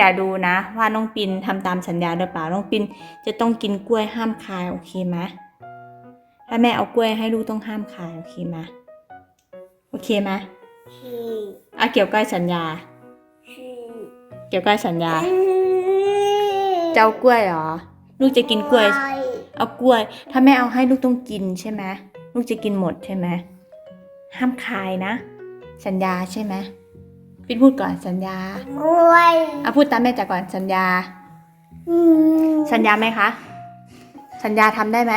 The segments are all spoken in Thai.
จะดูนะว่าน้องปินทำตามสัญญาหรือเปล่าน้องปินจะต้องกินกล้วยห้ามคายโอเคไหมถ้าแม่เอากล้วยให้ลูกต้องห้ามคายโอเคไหมโอเคไหมคืออะเกี่ยวกับสัญญาคือเกี่ยวกับสัญญาจะเอากล้วยเหรอ ลูกจะกินกล้วย เอากล้วย ถ้าแม่เอาให้ลูกต้องกินใช่ไหมลูกจะกินหมดใช่ไหมห้ามคายนะ สัญญาใช่ไหม ปินพูดก่อนสัญญา กล้วยอะพูดตามแม่จากก่อนสัญญา อืมสัญญาไหมคะ สัญญาทำได้ไหม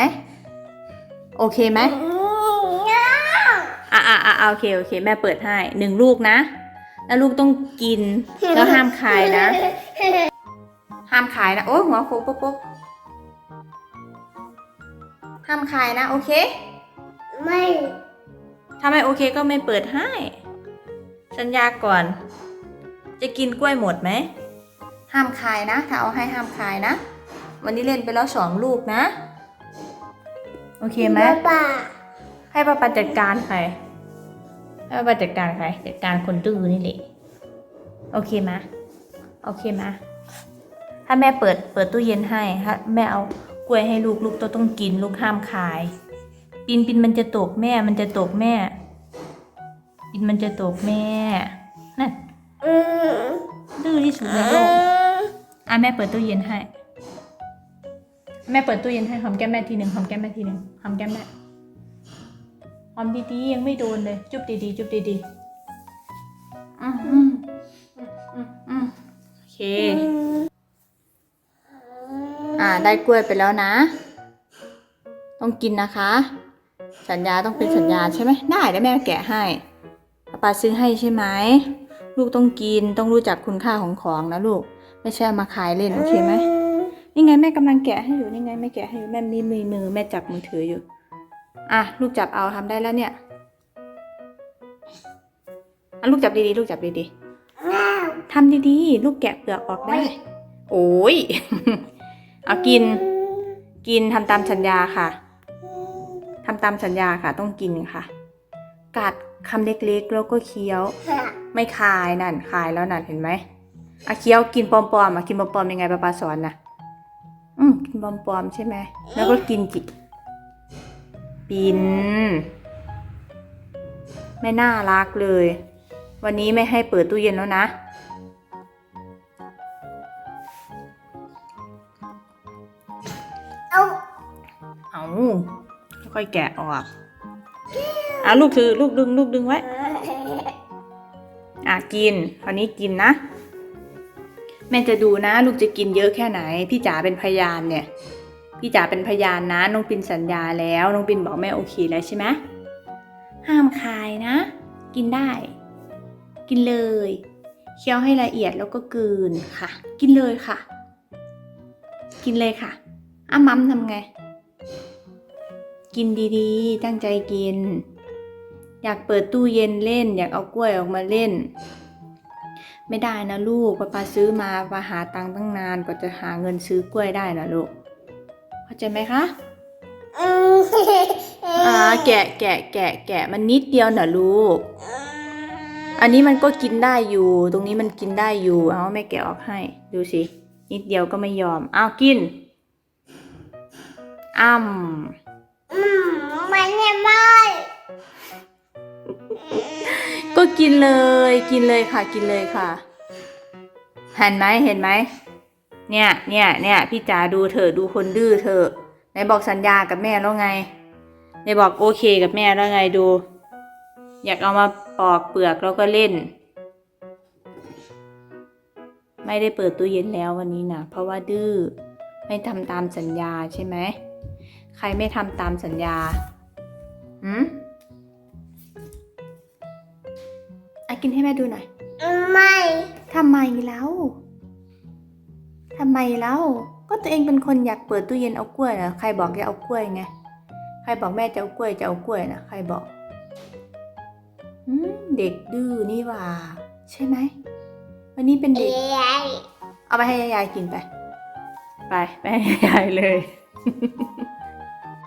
โอเคไหมอืมง่าอะอะอะอะโอเคโอเค แม่เปิดให้หนึ่งลูกนะ แล้วลูกต้องกิน แล้วห้ามคายนะ ห้ามขายนะ โอ้ยหัวโคกปุ๊บปุ๊บห้ามขายนะ โอเค ไม่ ถ้าไม่โอเคก็ไม่เปิดให้ สัญญาก่อน จะกินกล้วยหมดไหม ห้ามคายนะ ถ้าเอาให้ห้ามคายนะ วันนี้เล่นไปแล้วสองลูกนะ โอเคไหมป้าให้ป้าปาจัดการใครให้ป้าปาจัดการใครจัดการคนดื้อนี่แหละโอเคไหมโอเคไหมถ้าแม่เปิดเปิดตู้เย็นให้ถ้าแม่เอากล้วยให้ลูกลูกต้องต้องกิน ลูกห้ามคาย ปินปินมันจะตกแม่มันจะตกแม่ ปินมันจะตกแม่ นั่นดื้อที่สุดในโลกอะแม่เปิดตู้เย็นให้ แม่เปิดตู้เย็นให้หอมแก้มแม่ทีหนึ่งหอมแก้มแม่ทีหนึ่งหอมแก้มแม่หอมดีๆยังไม่โดนเลย จุบดีๆจุบดีๆอืมอืมอืมอืมโอเค อ่าได้กล้วยไปแล้วนะ ต้องกินนะคะ สัญญาต้องเป็นสัญญาใช่ไหมได้แล้วแม่แกะให้ ป้าปาซื้อให้ใช่ไหมลูกต้องกินต้องรู้จักคุณค่าของของนะลูก ไม่ใช่เอามาขายเล่นโอเคไหมนี่ไงแม่กำลังแกะให้อยู่นี่ไงแม่แกะให้อยู่แม่มีมือมือแม่จับมือถืออยู่ อะลูกจับเอาทำได้แล้วเนี่ยอะลูกจับดีๆลูกจับดีๆง่าทำดีๆ ลูกแกะเปลือกออกได้ โอ้ยเอากิน กินทำตามสัญญาค่ะทำตามสัญญาค่ะ ต้องกินค่ะ กัด คำเล็กๆ แล้วก็เคี้ยว ไม่คายนั่นคายแล้วนั่นเห็นไหมอะเคี้ยวกินปอมๆอะกินปอมๆยังไงป้าปาสอนนะอืมกินปอมๆใช่ไหมแล้วก็กินจิปินไม่น่ารักเลย วันนี้ไม่ให้เปิดตู้เย็นแล้วนะ เอาเอาค่อยๆแกะออก อะลูกถือลูกดึงลูกดึงไว้ อะกิน คราวนี้กินนะ แม่จะดูนะ ลูกจะกินเยอะแค่ไหน พี่จ๋าเป็นพยานเนี่ย พี่จ๋าเป็นพยานนะ น้องปินสัญญาแล้ว น้องปินบอกแม่โอเคแล้วใช่ไหมห้ามคายนะ กินได้ กินเลยเคี้ยวให้ละเอียดแล้วก็กลืนค่ะ กินเลยค่ะ กินเลยค่ะอ้ามัมทำไง กินดีๆ ตั้งใจกิน อยากเปิดตู้เย็นเล่น อยากเอากล้วยออกมาเล่น ไม่ได้นะลูกป้าปาซื้อมาปาหาตังค์ตั้งนานกว่าจะหาเงินซื้อกล้วยได้นะลูกเข้าใจไหมคะอืมอ่าแกะแกะแกะแกะมันนิดเดียวนะลูก อันนี้มันก็กินได้อยู่ ตรงนี้มันกินได้อยู่ เอาแม่แกะออกให้ ดูสิ นิดเดียวก็ไม่ยอมเอากินอ้ำอืมมันไม่ไหม ก็กินเลย กินเลยค่ะ กินเลยค่ะเห็นไหมเห็นไหมเนี่ยเนี่ยเนี่ยพี่จ๋าดูเถอะดูคนดื้อเถอะไหนบอกสัญญากับแม่แล้วไงไหนบอกโอเคกับแม่แล้วไงดู อยากเอามาปอกเปลือกแล้วก็เล่น ไม่ได้เปิดตู้เย็นแล้ววันนี้นะเพราะว่าดื้อไม่ทำตามสัญญาใช่ไหมใครไม่ทำตามสัญญาหืม กินให้แม่ดูหน่อย ไม่ทำไมแล้วทำไมแล้วก็ตัวเองเป็นคนอยากเปิดตู้เย็นเอากล้วยนะใครบอกจะเอากล้วยไง ใครบอกแม่จะเอากล้วยจะเอากล้วยนะใครบอกอืมเด็กดื้อนี่หว่า ใช่ไหม วันนี้เป็นเด็กยายเอาไปให้ยายกินไป ไปไปให้ยายเลย